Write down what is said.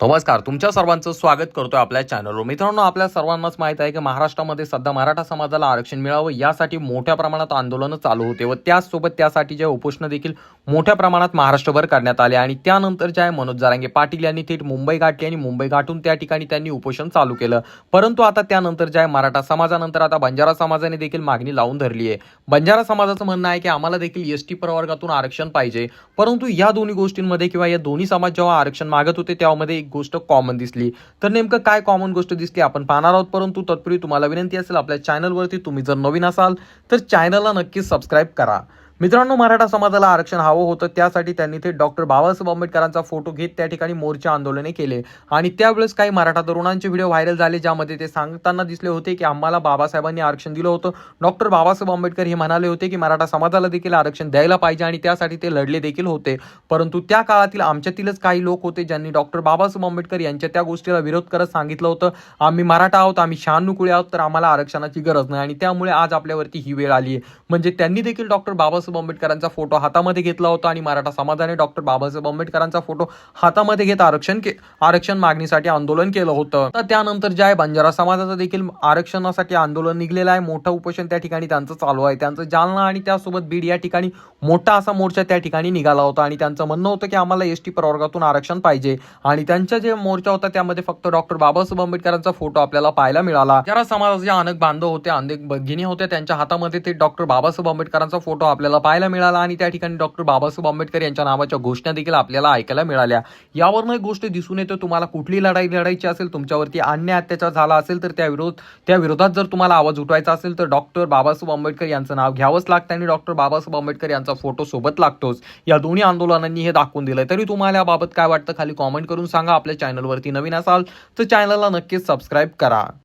नमस्कार तुमच्या सर्वांचं स्वागत करतोय आपल्या चॅनलवर मित्रांनो आपल्या सर्वांनाच माहीत आहे की महाराष्ट्रामध्ये सध्या मराठा समाजाला आरक्षण मिळावं यासाठी मोठ्या प्रमाणात आंदोलनं चालू होते व त्याचसोबत त्यासाठी जे उपोषण देखील मोठ्या प्रमाणात महाराष्ट्रभर करण्यात आले आणि त्यानंतर जे आहे मनोज जारांगे पाटील यांनी थेट मुंबई गाठली आणि मुंबई गाठून त्या ठिकाणी त्यांनी उपोषण चालू केलं. परंतु आता त्यानंतर जे आहे मराठा समाजानंतर आता बंजारा समाजाने देखील मागणी लावून धरली आहे. बंजारा समाजाचं म्हणणं आहे की आम्हाला देखील एस टी प्रवर्गातून आरक्षण पाहिजे. परंतु या दोन्ही गोष्टींमध्ये किंवा या दोन्ही समाज जेव्हा आरक्षण मागत होते त्यामध्ये एक गोष्ट कॉमन दिसली. तर नेमकं काय कॉमन गोष्ट दिसली आपण पाहणार आहोत. परंतु तत्पूर्वी तुम्हाला विनंती असेल आपल्या चॅनलवरती तुम्ही जर नवीन असाल तर चॅनलला नक्कीच सबस्क्राईब करा. मित्रांनो मराठा समाजाला आरक्षण हवं होतं. त्यासाठी त्यांनी ते डॉक्टर बाबासाहेब आंबेडकरांचा फोटो घेत त्या ठिकाणी मोर्चा आंदोलने केले. आणि त्यावेळेस काही मराठा तरुणांचे व्हिडिओ व्हायरल झाले ज्यामध्ये ते सांगताना दिसले होते की आम्हाला बाबासाहेबांनी आरक्षण दिलं होतं. डॉक्टर बाबासाहेब आंबेडकर हे म्हणाले होते की मराठा समाजाला देखील आरक्षण द्यायला पाहिजे आणि त्यासाठी ते लढले देखील होते. परंतु त्या काळातील आमच्यातीलच काही लोक होते ज्यांनी डॉक्टर बाबासाहेब आंबेडकर यांच्या त्या गोष्टीला विरोध करत सांगितलं होतं. आम्ही मराठा आहोत आम्ही शहानुकुळे आहोत तर आम्हाला आरक्षणाची गरज नाही. आणि त्यामुळे आज आपल्यावरती ही वेळ आली आहे म्हणजे त्यांनी देखील डॉक्टर बाबासाहेब आंबेडकरांचा फोटो हातामध्ये घेतला होता आणि मराठा समाजाने डॉक्टर बाबासाहेब आंबेडकरांचा फोटो हातामध्ये घेत आरक्षण के आरक्षण मागणीसाठी आंदोलन केलं होतं. तर त्यानंतर जे आहे बंजारा समाजाचं देखील आरक्षणासाठी आंदोलन निघलेलं आहे. मोठं उपोषण त्या ठिकाणी त्यांचं चालू आहे. त्यांचं जालना आणि त्यासोबत बीड या ठिकाणी मोठा असा मोर्चा त्या ठिकाणी निघाला होता आणि त्यांचं म्हणणं होतं की आम्हाला एस टी प्रवर्गातून आरक्षण पाहिजे आणि त्यांचा जे मोर्चा होता त्यामध्ये फक्त डॉक्टर बाबासाहेब आंबेडकरांचा फोटो आपल्याला पाहायला मिळाला. जरा समाजाचे अनेक बांधव होते अनेक भगिनी होत्या त्यांच्या हातामध्ये ते डॉक्टर बाबासाहेब आंबेडकरांचा फोटो आपल्याला पाहायला मिळाला आणि त्या ठिकाणी डॉक्टर बाबासाहेब आंबेडकर यांच्या नावाच्या घोषणा देखील आपल्याला ऐकायला मिळाल्या. यावरनं एक गोष्ट दिसून येते तुम्हाला कुठली लढाई लढायची असेल तुमच्यावरती अन्याय अत्याचार झाला असेल तर त्या विरोध त्या विरोधात जर तुम्हाला आवाज उठवायचा असेल तर डॉक्टर बाबासाहेब आंबेडकर यांचं नाव घ्यावंच लागतं आणि डॉक्टर बाबासाहेब आंबेडकर यांचा फोटो सोबत लागतोच. या दोन्ही आंदोलनांनी हे दाखवून दिलंय. तरी तुम्हाला याबाबत काय वाटतं? खाली कॉमेंट करून सांगा. आपल्या चॅनलवरती नवीन असाल तर चॅनलला नक्कीच सबस्क्राईब करा.